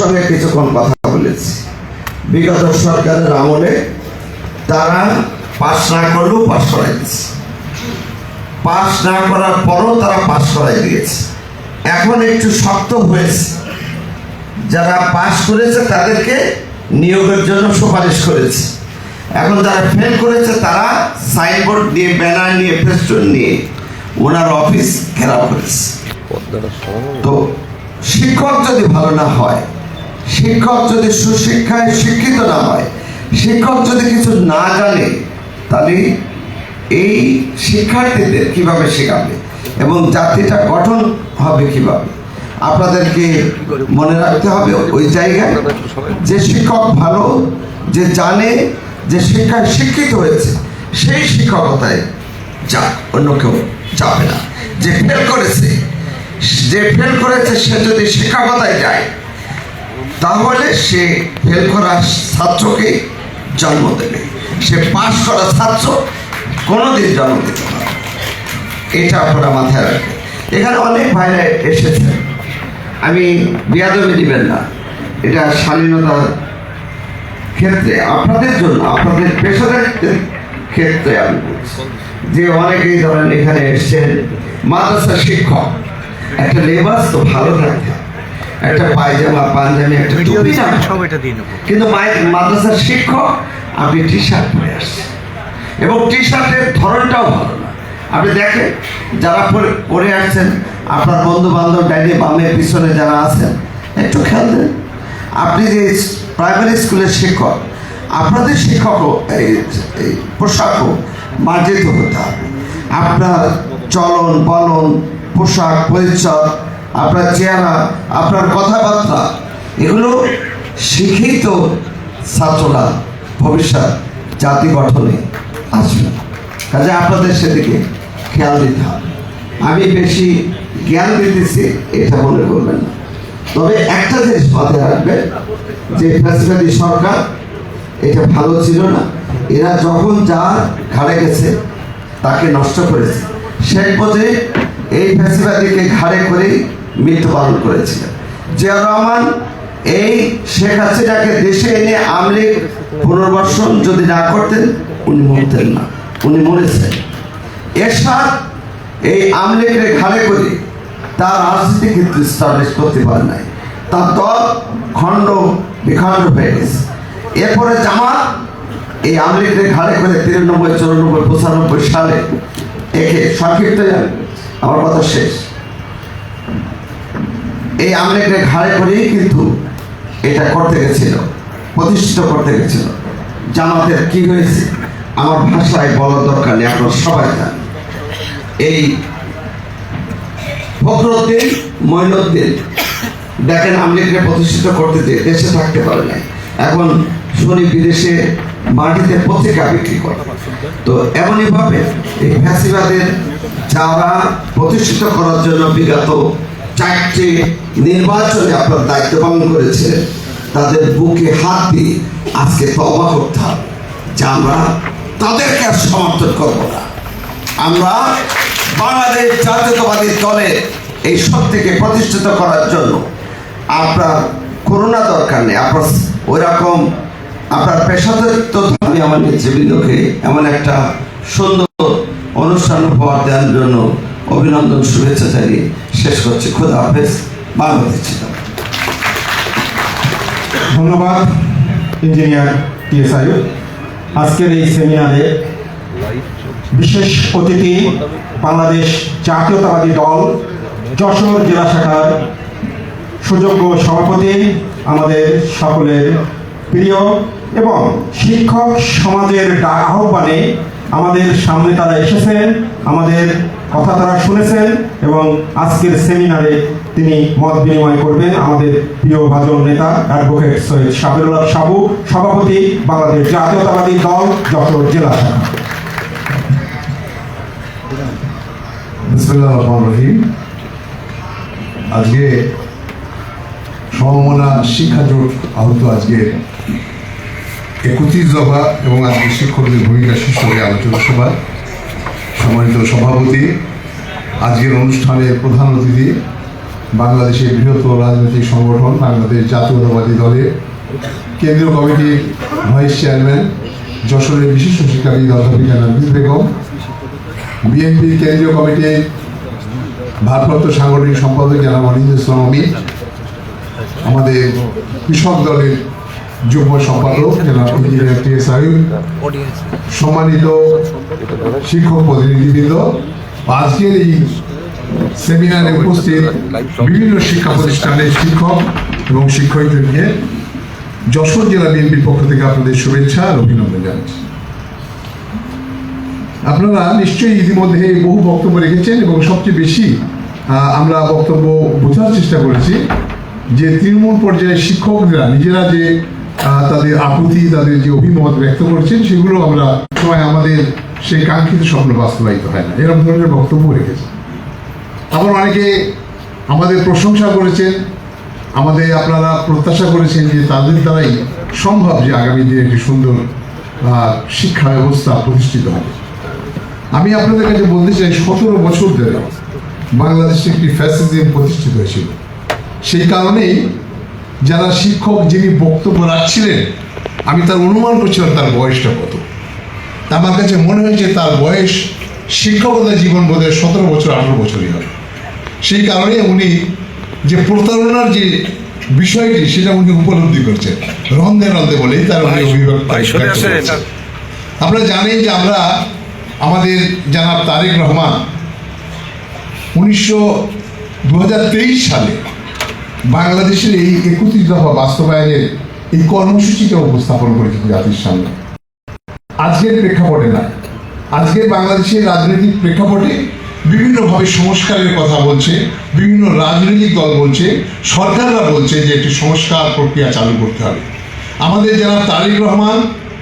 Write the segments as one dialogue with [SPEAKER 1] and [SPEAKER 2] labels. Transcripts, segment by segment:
[SPEAKER 1] সঙ্গে কিছুক্ষণ কথা বলেছি। বিগত সরকারের আমলে তারা পাশ না করলেও পাশ করাই দিয়েছে। পাশ না করার পরও তারা পাশ করাই দিয়েছে। এখন একটু শক্ত হয়েছে। যারা পাশ করেছে তাদেরকে নিয়োগের জন্য সুপারিশ করেছে। এখন যারা ফেল করেছে তারা সাইনবোর্ড দিয়ে ব্যানার নিয়ে ফেস্টুন নিয়ে ওনার অফিস ঘেরাও করেছে। তো শিক্ষক যদি ভালো না হয় শিক্ষক যদি সুশিক্ষায় শিক্ষিত না হয়, শিক্ষক যদি কিছু না জানে, তাহলে এই শিক্ষার্থীদের কীভাবে শেখাবে এবং জাতিটা গঠন হবে কীভাবে? আপনাদেরকে মনে রাখতে হবে ওই জায়গায় যে শিক্ষক ভালো, যে জানে, যে শিক্ষায় শিক্ষিত হয়েছে, সেই শিক্ষকতায় যাক অন্য কেউ যাবে না। যে ফেল করেছে, যে ফেল করেছে, সে যদি শিক্ষকতায় যায় তাহলে সে ফেল করা ছাত্রকে জন্ম দেবে। সে পাশ করা ছাত্র কোনোদিন জন্ম দিতে পারে। এটা আপনারা মাথায় রাখবেন। এখানে অনেক ভাইরা এসেছে আমি বিয়াদবি দিবেন না। এটা শালীনতার ক্ষেত্রে, আপনাদের জন্য, আপনাদের পেশাদার ক্ষেত্রে আমি বলছি। যে অনেকেই ধরেন এখানে এসছেন মাদ্রাসা শিক্ষক, একটা লেবাস তো ভালো থাকতে। একটা পায়জামা পাঞ্জাবি একটা টুপি।
[SPEAKER 2] সব এটা দিয়ে নেব।
[SPEAKER 1] কিন্তু মাদ্রাসার শিক্ষক আপনি টি শার্ট পরে আসছেন। এবং টি শার্টের ধরনটাও ভালো না। আপনি দেখেন যারা পরে পরে আসছেন আপনার বন্ধু বান্ধব ডাইনে বামে পিছনে যারা আছেন একটু খেয়াল দেন। আপনি যে প্রাইমারি স্কুলের শিক্ষক আপনাদের শিক্ষকও এই এই পোশাকও মার্জিত হতে হবে। আপনার চলন বলন পোশাক পরিচ্ছদ আপনার চেহারা, আপনার কথাবার্তা, এগুলো শিক্ষিত ছাত্ররা ভবিষ্যৎ জাতি গঠনে আসবে। কাজে আপনাদের সেদিকে খেয়াল দিতে হবে। আমি বেশি জ্ঞান দিতেছি, এটা মনে করবেন না। তবে একটা জিনিস মাথায় রাখবেন, যে ফ্যাসিবাদী সরকার, এটা ভালো ছিল না। এরা যখন যা ঘাড়ে গেছে, তাকে নষ্ট করেছে। শেখ মুজিব এই ফ্যাসিবাদীকে ঘাড়ে করেই মৃত্যুবরণ করেছিলেন। জিয়া রহমান, এই শেখ হাসিনাকে দেশে এনে আমলিগ পুনর্বাসন যদি না করতেন, উনি মরতেন না, উনি মরেছেন। এরশাদ এই আমলিগের ঘাড়ে করে তার রাজনীতি কিন্তু স্টাবলিশ করতে পারে নাই। তার দল খণ্ড বিখণ্ড হয়ে গেছে। এরপরে জামাত এই আমলিগের ঘাড়ে করে তিরানব্বই, চৌরানব্বই, পঁচানব্বই সালে একে সংক্ষিপ্ত আমার কথা শেষ। এই আমলেকে ঘাড়ে করেই কিন্তু এটা করতে গেছিল, প্রতিষ্ঠিত করতে গেছিল। জামাতের কি হয়েছে? আমার ভাষায় বলার দরকার নেই, আপনারা সবাই জানেন। এই ফখরুদ্দিন মঈনুদ্দিন দেখেন আমলিগকে প্রতিষ্ঠিত করতে যে দেশে থাকতে পারে নাই। এখন শুনি বিদেশে মাটিতে পত্রিকা বিক্রি করে। তো এমনইভাবে এই ফ্যাসিবাদের যারা প্রতিষ্ঠিত করার জন্য বিগত চারটি নির্বাচনে আপনার দায়িত্ব পালন করেছিলেন। তাদের বুকে হাত দিয়ে আজকে তবা করতে হবে। যে আমরা তাদেরকে আর সমর্থন করব না। আমরা বাংলাদেশ জাতীয়তাবাদী দলের এই শক্তিকে প্রতিষ্ঠিত করার জন্য আপনার করোনা দরকার নেই। আপনার ওই রকম আপনার পেশাদারিত্ব আমি আমার নেতৃবৃন্দকে এমন একটা সুন্দর অনুষ্ঠান উপহার দেওয়ার জন্য অভিনন্দন, শুভেচ্ছা জানিয়ে শেষ করছি। খোদা হাফেজ। বাংলাদেশ।
[SPEAKER 3] ধন্যবাদ, ইঞ্জিনিয়ার টিএসআই আজকের এই সেমিনারে বিশেষ অতিথি, বাংলাদেশ জাতীয়তাবাদী দল, যশোর জেলা শাখার সুযোগ্য সভাপতি, আমাদের সকলের প্রিয় এবং শিক্ষক সমাজের আহ্বানে আমাদের সামনে তারা এসেছেন, আমাদের কথা তারা শুনেছেন এবং আজকের সেমিনারে তিনি মত বিনিময় করবেন আমাদের প্রিয় ভাজন নেতা অ্যাডভোকেট সৈয়দ সাবিরুল্লাহ সাবু, সভাপতি বাংলাদেশ জাতীয়তাবাদী দল, যশোর জেলা শাখা।
[SPEAKER 4] রহিম। আজকে সমমনা শিক্ষা জোট আহত আজকে একত্রিশ দফা এবং আজকে শিক্ষকদের ভূমিকা শীর্ষকে আলোচনা সভা। সম্মানিত সভাপতি, আজকের অনুষ্ঠানের প্রধান অতিথি বাংলাদেশের বৃহত্তর রাজনৈতিক সংগঠন বাংলাদেশ জাতীয়তাবাদী দলের কেন্দ্রীয় কমিটির ভাইস চেয়ারম্যান, যশোরের বিশিষ্ট শিক্ষাবিদ অধ্যাপিকা নাবিদ বেগম। বিএনপির কেন্দ্রীয় কমিটির ভারপ্রাপ্ত সাংগঠনিক সম্পাদক জনাব অনিন্দ ইসলাম আমাদের কৃষক দলের যুগ্ম সম্পাদক সম্মানিত শিক্ষক প্রতিনিধিবৃন্দ, আজকের এই সেমিনারে উপস্থিত বিভিন্ন শিক্ষা প্রতিষ্ঠানের শিক্ষক এবং শিক্ষকদেরকে যশোর জেলা বিএনপির পক্ষ থেকে আপনাদের শুভেচ্ছা আর অভিনন্দন জানাচ্ছি। আপনারা নিশ্চয়ই ইতিমধ্যে বহু বক্তব্য রেখেছেন এবং সবচেয়ে বেশি আমরা বক্তব্য বোঝার চেষ্টা করেছি যে তৃণমূল পর্যায়ে শিক্ষকরা নিজেরা যে তাদের আকুতি তাদের যে অভিমত ব্যক্ত করছেন, সেগুলো আমরা সময় আমাদের সেই কাঙ্ক্ষিত স্বপ্ন বাস্তবায়িত হয় না। এরকম ধরনের বক্তব্য রেখেছে আবার অনেকে আমাদের প্রশংসা করেছেন, আমাদের আপনারা প্রত্যাশা করেছেন যে তাদের দ্বারাই সম্ভব যে আগামী দিনে একটি সুন্দর শিক্ষা ব্যবস্থা প্রতিষ্ঠিত হবে। আমি আপনাদের কাছে বলতে চাই, সতেরো বছর ধরে বাংলাদেশে একটি ফ্যাসিজম প্রতিষ্ঠিত হয়েছিল। সেই কারণেই যারা শিক্ষক যিনি বক্তব্য রাখছিলেন, আমি তার অনুমান করছিলাম তার বয়সটা কত। আমার কাছে মনে হয়েছে তার বয়স শিক্ষকতা জীবন বোধহয় সতেরো বছর, আঠেরো বছরই হবে। সেই কারণে উনি যে প্রতারণার যে বিষয়টি সেটা উনি উপলব্ধি করছেন। রন্ধে রন্ধে বলেই তার উনি আপনারা জানেন যে আমরা আমাদের জানাব তারেক রহমান উনিশশো দু সালে বাংলাদেশের এই একত্রিশ দফা বাস্তবায়নের এই কর্মসূচিটা উপস্থাপন করেছিল জাতির সামনে। আজকের প্রেক্ষাপটে না। আজকের বাংলাদেশের রাজনৈতিক প্রেক্ষাপটে বিভিন্নভাবে সংস্কারের কথা বলছে, বিভিন্ন রাজনৈতিক দল বলছে, সরকাররা বলছে যে একটি সংস্কার প্রক্রিয়া চালু করতে হবে। আমাদের যারা তারিক রহমান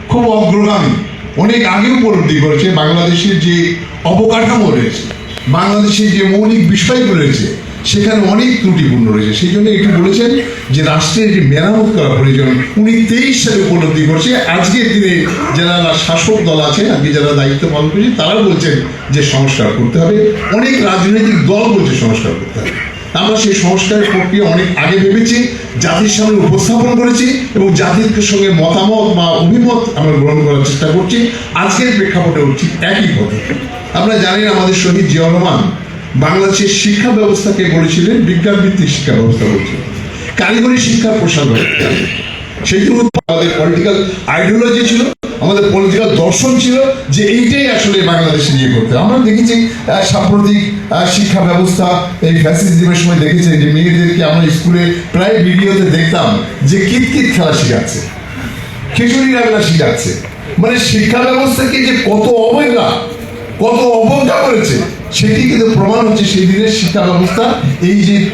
[SPEAKER 4] খুব অগ্রগামী। অনেক আগে উপলব্ধি করেছে, বাংলাদেশের যে অবকাঠামো রয়েছে, বাংলাদেশের যে মৌলিক বিষয়গুলো রয়েছে সেখানে অনেক ত্রুটিপূর্ণ রয়েছে। সেই জন্য একটু বলেছেন যে রাষ্ট্রের যে মেরামত করা প্রয়োজন, উনি তেইশ সালে উপলব্ধি করছে। আজকের দিনে যারা শাসক দল আছে আজকে যারা দায়িত্ব পালন করছে তারা বলছেন যে সংস্কার করতে হবে। অনেক রাজনৈতিক দল বলছে সংস্কার করতে হবে। আমরা সেই সংস্কারের প্রক্রিয়া অনেক আগে ভেবেছি, জাতির সামনে উপস্থাপন করেছি এবং জাতির সঙ্গে মতামত বা অভিমত আমরা গ্রহণ করার চেষ্টা করছি। আজকের প্রেক্ষাপটে ঠিক একই কথা আপনারা জানেন আমাদের শহীদ জিয়া রহমান বাংলাদেশের শিক্ষা ব্যবস্থাকে বলেছিলেন বিজ্ঞান ভিত্তিক শিক্ষা ব্যবস্থা বলছিলেন কারিগরি শিক্ষার প্রসার সেই জন্য আমাদের পলিটিক্যাল আইডিওলজি ছিল, আমাদের পলিটিক্যাল দর্শন ছিল যে এইটাই আসলে বাংলাদেশে নিয়ে করতে আমরা দেখেছি সাম্প্রতিক শিক্ষা ব্যবস্থা, এই ফ্যাসিলিটিমের সময় দেখেছি যে মেয়েদেরকে আমরা স্কুলে প্রায় ভিডিওতে দেখতাম যে কিত কিত খেলা শেখাচ্ছে, খিচুড়ি রান্না শিখাচ্ছে। মানে শিক্ষা ব্যবস্থাকে যে কত অবহেলা, কত অবজ্ঞা করেছে সেটি কিন্তু প্রমাণ হচ্ছে সেই দিনের শিক্ষা ব্যবস্থা, এই যে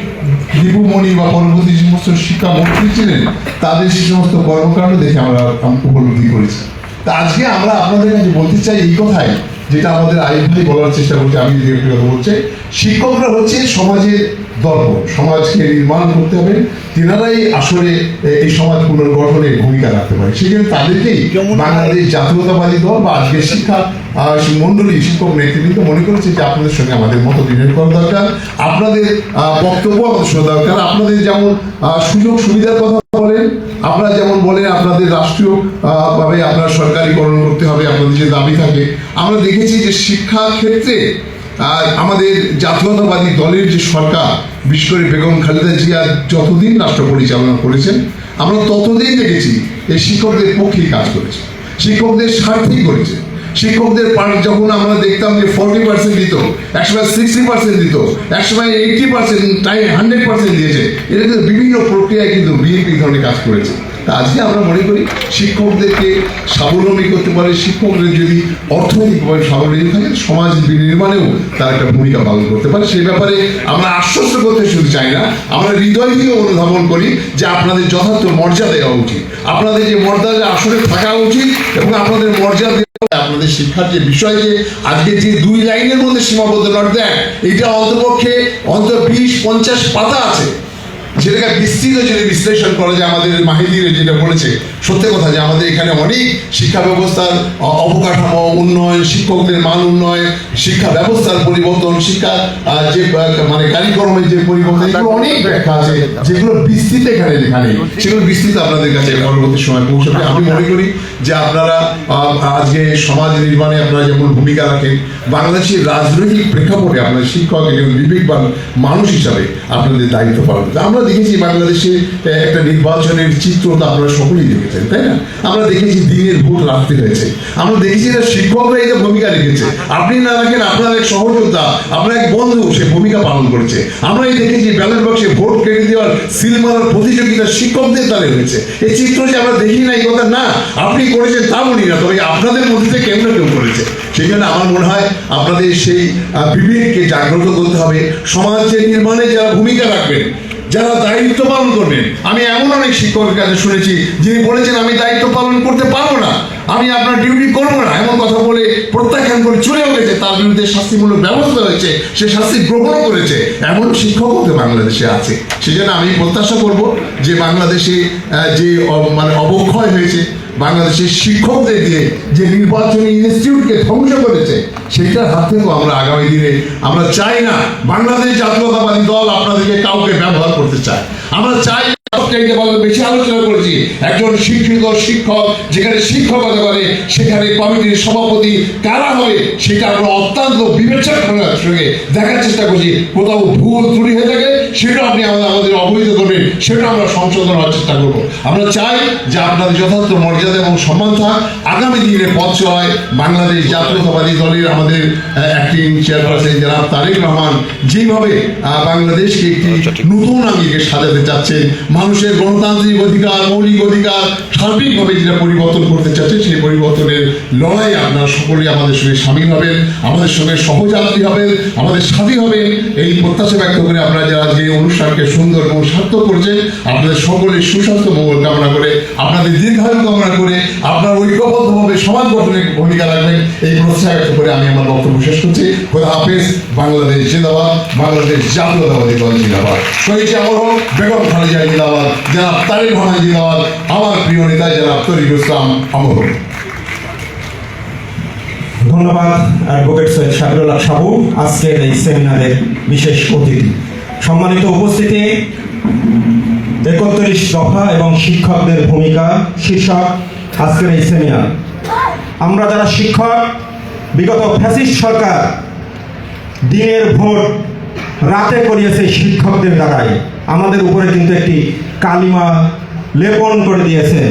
[SPEAKER 4] দীপুমণি বা পরবর্তী যে সমস্ত শিক্ষামন্ত্রী ছিলেন, তাদের সে সমস্ত কর্মকাণ্ড দেখে আমরা আম- উপলব্ধি করেছি। তা আজকে আমরা আপনাদের কাছে বলতে চাই এই কথাই, যেটা আমাদের আইন ভাই বলার চেষ্টা করছি, আমি যদি একটু কথা বলছে শিক্ষকরা হচ্ছে সমাজের দর্পণ সমাজকে নির্মাণ করতে হবে। তেনারাই আসলে এই সমাজ পুনর্গঠনে ভূমিকা রাখতে পারে। জন্য তাদেরকেই বাংলাদেশ জাতীয়তাবাদী দল বা আজকের শিক্ষা মণ্ডলী শিক্ষক নেতৃবৃন্দ মনে করেছে যে আপনাদের সঙ্গে আমাদের মতো বিনিময় করা দরকার। আপনাদের বক্তব্য আমাদের শোনা দরকার। আপনাদের যেমন সুযোগ সুবিধার কথা বলেন আপনারা যেমন বলেন আপনাদের রাষ্ট্রীয় ভাবে আপনার সরকারিকরণ করতে হবে আপনাদের যে দাবি থাকে। আমরা দেখেছি যে শিক্ষা ক্ষেত্রে আমাদের জাতীয়তাবাদী দলের যে সরকার বিশেষ করে বেগম খালেদা জিয়া যতদিন রাষ্ট্র পরিচালনা করেছেন, আমরা ততদিন দেখেছি এই শিক্ষকদের পক্ষেই কাজ করেছে। শিক্ষকদের স্বার্থেই করেছে। শিক্ষকদের পার যখন আমরা দেখতাম যে ফর্টি পার্সেন্ট দিত, একসময় সিক্সটি পার্সেন্ট দিত, একসময় eighty percent time hundred percent দিয়েছে এটা কিন্তু বিভিন্ন প্রক্রিয়ায় কিন্তু বিএনপি ধরনের কাজ করেছে। তা আজকে আমরা মনে করি শিক্ষকদেরকে স্বাবলম্বী করতে পারে। শিক্ষকদের যদি অর্থনৈতিকভাবে স্বাবলম্বী থাকে, সমাজ নির্মাণেও তার একটা ভূমিকা পালন করতে পারে। সেই ব্যাপারে আমরা আশ্বস্ত করতে শুধু চাই না, আমরা হৃদয় থেকে অনুধাবন করি যে আপনাদের যথার্থ মর্যাদা দেওয়া উচিত। আপনাদের যে মর্যাদা আসলে থাকা উচিত এবং আপনাদের মর্যাদা আপনাদের শিক্ষার যে বিষয় যে আজকে যে দুই লাইনের মধ্যে সীমাবদ্ধ নট দেন এটা অন্তপক্ষে অন্তত বিশ পঞ্চাশ পাতা আছে। সেটাকে বিস্তৃত যদি বিশ্লেষণ করা যায় আমাদের মাহিদির যেটা বলেছে সত্যি কথা যে আমাদের এখানে অনেক শিক্ষা ব্যবস্থার অবকাঠামো উন্নয়ন শিক্ষকদের মান উন্নয়ন শিক্ষা ব্যবস্থার পরিবর্তন শিক্ষা যে মানে কারিকর্মের যে পরিবর্তন এগুলো অনেক ব্যাখ্যা আছে যেগুলো বিস্তৃত এখানে লেখা নেই। সেগুলো বিস্তৃত আপনাদের কাছে পরবর্তী সময় পৌঁছবে। আমি মনে করি যে আপনারা আজকে সমাজ নির্মাণে আপনারা যেমন ভূমিকা রাখেন, বাংলাদেশের রাজনৈতিক প্রেক্ষাপটে আপনার শিক্ষক একজন বিবেকবান মানুষ হিসাবে আপনাদের দায়িত্ব পালন করতে আমরা দেখেছি বাংলাদেশে একটা নির্বাচনের চিত্র তো আপনারা সকলেই দেখেছেন, তাই না? আমরা দেখেছি দিনের ভোট রাখতে হয়েছে। আমরা দেখেছি যে শিক্ষকরা যে ভূমিকা রেখেছে। আপনি না রাখেন, আপনার এক সহযোদ্ধা, আপনার এক বন্ধু, সে ভূমিকা পালন করেছে। আমরা এই দেখেছি ব্যালট বক্সে ভোট কেটে দেওয়ার, সিল মারার প্রতিযোগিতা শিক্ষকদের দ্বারা হয়েছে। এই চিত্র যে আমরা দেখি না, এই কথা না। আপনি করেছেন তা বলি না, তবে আপনাদের মধ্যে কেউ না কেউ করেছে। সেই জন্য আমার মনে হয় আপনাদের সেই বিবেককে জাগ্রত করতে হবে। সমাজের নির্মাণে যারা ভূমিকা রাখবেন, যারা দায়িত্ব পালন করবেন, আমি এমন অনেক শিক্ষকের কাছে শুনেছি যিনি বলেছেন, আমি দায়িত্ব পালন করতে পারব না, আমি আপনার ডিউটি করব না। এমন কথা বলে প্রত্যাখ্যান করে চলেও গেছে। তার বিরুদ্ধে শাস্তিমূলক ব্যবস্থা হয়েছে, সে শাস্তি গ্রহণ করেছে। এমন শিক্ষক হতে বাংলাদেশে আছে। সেই জন্য আমি প্রত্যাশা করব যে বাংলাদেশে যে মানে অবক্ষয় হয়েছে বাংলাদেশের শিক্ষকদের দিয়ে যে নির্বাচনী ইনস্টিটিউটকে ধ্বংস করেছে, সেইটার হাত থেকেও আমরা আগামী দিনে আমরা চাই না বাংলাদেশ জাতীয়তাবাদী দল আপনাদেরকে কাউকে ব্যবহার করতে চায়। আমরা চাই বেশি আলোচনা করেছি, একজন শিক্ষিত শিক্ষক যেখানে শিক্ষকতা করে, সেখানে কমিটির সভাপতি কারা হবে, সেটা আমরা অত্যন্ত বিবেচনার সঙ্গে দেখার চেষ্টা করছি। কোথাও ভুল ত্রুটি হয়ে থাকে সেটা আপনি আমাদের অবহিত করবেন। সেটা আমরা সংশোধন হওয়ার চেষ্টা করব। আমরা চাই যে আপনাদের যথার্থ মর্যাদা এবং সম্মান থাক। আগামী দিনে পথ চলায় বাংলাদেশ জাতীয়তাবাদী দলের আমাদের অ্যাক্টিং চেয়ারপারসন জনাব তারেক রহমান যেভাবে বাংলাদেশকে একটি নতুন আঙ্গিকে সাজাতে চাচ্ছেন, মানুষের গণতান্ত্রিক অধিকার, মৌলিক অধিকার সার্বিকভাবে যেটা পরিবর্তন করতে চাচ্ছে সেই পরিবর্তনের লড়াই আপনারা সকলেই আমাদের সঙ্গে সামিল হবেন, আমাদের সঙ্গে সহযাত্রী হবেন, আমাদের সাথী হবেন। এই প্রত্যাশা ব্যক্ত করে আপনারা যারা যে অনুষ্ঠানকে সুন্দর এবং সার্থক করেছেন আপনাদের সকলের সুস্বাস্থ্য মঙ্গল কামনা করে, আপনাদের দীর্ঘায়ু কামনা করে, আপনার ঐক্যবদ্ধভাবে সমাজ গঠনে ভূমিকা রাখবেন, এই প্রত্যাশা ব্যক্ত করে আমি আমার বক্তব্য শেষ করছি। খোদা হাফেজ, বাংলাদেশ জিন্দাবাদ, বাংলাদেশ জাতীয়তাবাদী দল জিন্দাবাদ। শহীদ আমর বেগম খালেদা জিন্দাবাদ, জনাব তারিক রহমান জিন্দাবাদ, আমার প্রিয় নেতা জনাব তরিকুল ইসলাম আমর
[SPEAKER 3] ধন্যবাদ, অ্যাডভোকেট সৈয়দ শাহরুল্লাহ সাহু আজকের এই সেমিনারের বিশেষ অতিথি। সম্মানিত উপস্থিতি, একত্রিশ দফা এবং শিক্ষকদের ভূমিকা, শীর্ষক আজকের এই সেমিনার। আমরা যারা শিক্ষক, বিগত ফ্যাসিস্ট সরকার দিনের ভোট রাতে করিয়েছে শিক্ষকদের দ্বারাই, আমাদের উপরে কিন্তু একটি কালিমা লেপন করে দিয়েছেন।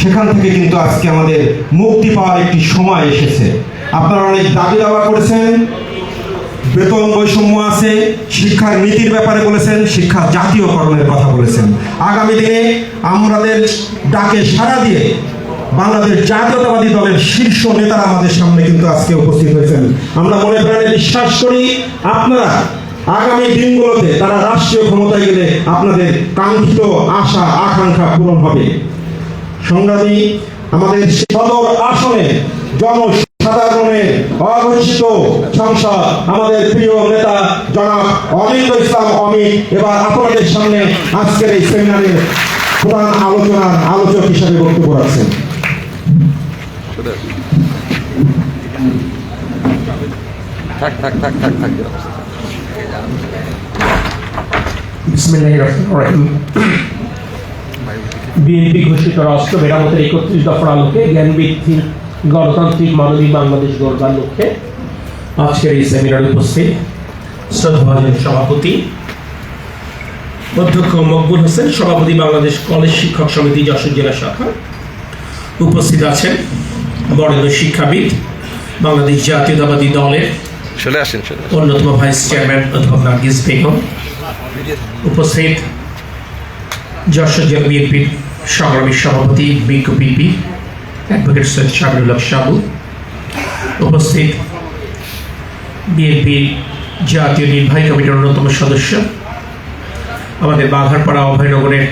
[SPEAKER 3] সেখান থেকে কিন্তু আজকে আমাদের মুক্তি পাওয়ার একটি সময় এসেছে। আপনারা অনেক দাবি দাবা করেছেন বেতন বৈষম্য আছে, শিক্ষার নীতির ব্যাপারে বলেছেন, শিক্ষা জাতীয়করণের কথা বলেছেন। আগামী দিনে আমাদের ডাকে সাড়া দিয়ে বাংলাদেশ জাতীয়তাবাদী দলের শীর্ষ নেতারা আমাদের সামনে কিন্তু আজকে উপস্থিত হয়েছেন। আমরা মনে প্রাণে বিশ্বাস করি, আপনারা আগামী দিনগুলোতে তারা রাষ্ট্রীয় ক্ষমতায় গেলে আপনাদের কাঙ্ক্ষিত আশা, আকাঙ্ক্ষা পূরণ হবে। সংগ্রামী, আমাদের সদর আসনে জনসাধারণের অঘোষিত সংসদ আমাদের প্রিয় নেতা জনাব অমিত ইসলাম অমিত এবার আপনাদের সামনে আজকের এই সেমিনারের প্রধান আলোচনার আলোচক হিসাবে বক্তব্য রাখছেন।
[SPEAKER 2] থাক থাক থাক থাক থাক।
[SPEAKER 5] বিএনপি ঘোষিত রাষ্ট্র মেরামতের একত্রিশ দফার আলোকে জ্ঞানভিত্তিক গণতান্ত্রিক মানবিক বাংলাদেশ গড়বার লক্ষ্যে আজকের এই সেমিনারে উপস্থিত শ্রদ্ধাভাজন সভাপতি অধ্যক্ষ মকবুল হোসেন সভাপতি বাংলাদেশ কলেজ শিক্ষক সমিতি যশোর জেলা শাখা। উপস্থিত আছেন বরেণ্য শিক্ষাবিদ বাংলাদেশ জাতীয়তাবাদী দলের
[SPEAKER 2] চলে আসেন
[SPEAKER 5] অন্যতম ভাইস চেয়ারম্যান অধ্যাপক নার্গিস বেগম। উপস্থিত যশোর জেলা বিএনপির সংগ্রামী সভাপতি বিজ্ঞপিপি অ্যাডভোকেট সৈয়দ সাবু উপস্থিত বিএনপির জাতীয় নির্বাহী কমিটির অন্যতম সদস্য আমাদের বাঘারপাড়া অভয়নগরের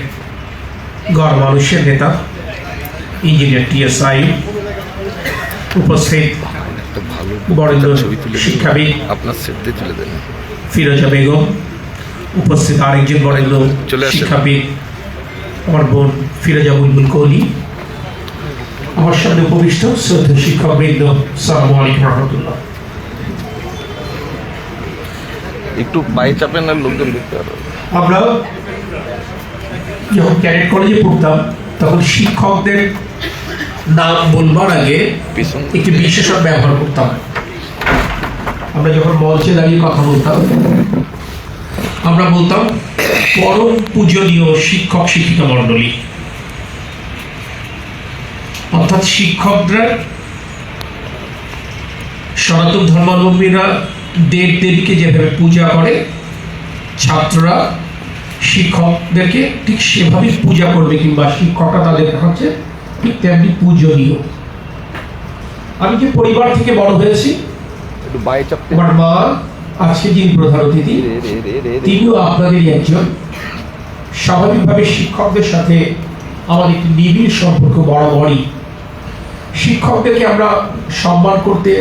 [SPEAKER 5] গড় মানুষের নেতা ইঞ্জিনিয়ার টিএসআই উপস্থিত
[SPEAKER 2] একটা ভালো
[SPEAKER 5] বরেন্দ্র। শিক্ষাবিদ
[SPEAKER 2] আপনার সেট তুলে দেন
[SPEAKER 5] ফিরোজা বেগম উপস্থিত আরেকজন
[SPEAKER 2] বরেন্দ্র
[SPEAKER 5] শিক্ষাবিদ আমার বোন ফিরোজা বুলবুল কোহলি আমার সামনে উপবিষ্ট শ্রদ্ধা শিক্ষকবৃন্দ সালামু আলাইকুম রহমতুল্লাহ।
[SPEAKER 2] একটু পায়ে চাপেন না লোকজন দেখতে
[SPEAKER 5] আমরা যখন ক্যাডেট কলেজে পড়তাম তখন শিক্ষকদের নাম বলবার আগে একটি বিশেষণ ব্যবহার করতাম। আমরা যখন মঞ্চে দাঁড়িয়ে কথা বলতাম আমরা বলতাম পরম পূজনীয় শিক্ষক শিক্ষিকা মণ্ডলী। অর্থাৎ শিক্ষকরা সনাতন ধর্মাবলম্বীরা দেব দেবীকে যেভাবে পূজা করে ছাত্ররা শিক্ষকদেরকে ঠিক সেভাবেই পূজা করবে কিংবা শিক্ষকরা তাদের হচ্ছে ঠিক তেমনি পূজনীয়। আমি যে পরিবার থেকে বড় হয়েছি আমার মা আজকে যিনি প্রধান অতিথি। তিনিও আপনাদেরই একজন। স্বাভাবিকভাবে শিক্ষকদের সাথে আমার একটি নিবিড় সম্পর্ক বরাবরই শিক্ষকদেরকে আমরা সম্মান করতে,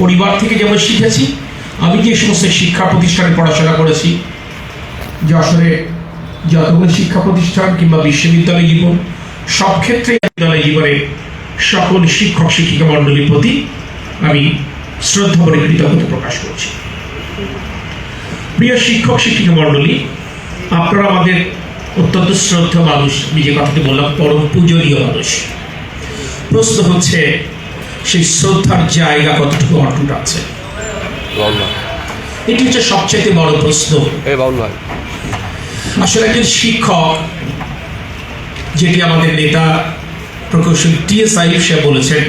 [SPEAKER 5] পরিবার থেকে যেমন শিখেছি, আমি যে সমস্ত শিক্ষা প্রতিষ্ঠানে পড়াশোনা করেছি, যশোরে যতগুলো শিক্ষা প্রতিষ্ঠান কিংবা বিশ্ববিদ্যালয় জীবন, সব ক্ষেত্রে বিদ্যালয় জীবনে সকল শিক্ষক শিক্ষিকা মণ্ডলীর প্রতি আমি শ্রদ্ধা বলে কৃতজ্ঞতা প্রকাশ করছি। প্রিয় শিক্ষক শিক্ষিকা মণ্ডলী, আপনারা আমাদের অত্যন্ত শ্রদ্ধা মানুষ, আমি যে কথাটি বললাম, পরম পূজনীয় মানুষ। প্রশ্ন হচ্ছে সেই শ্রদ্ধার জায়গা কতটুকু অটুট আছে? এটি হচ্ছে সবচেয়ে বড় প্রশ্ন। আসলে একজন শিক্ষক যেটি আমাদের নেতা প্রকৌশলী টি এস আইফ সাহেব বলেছেন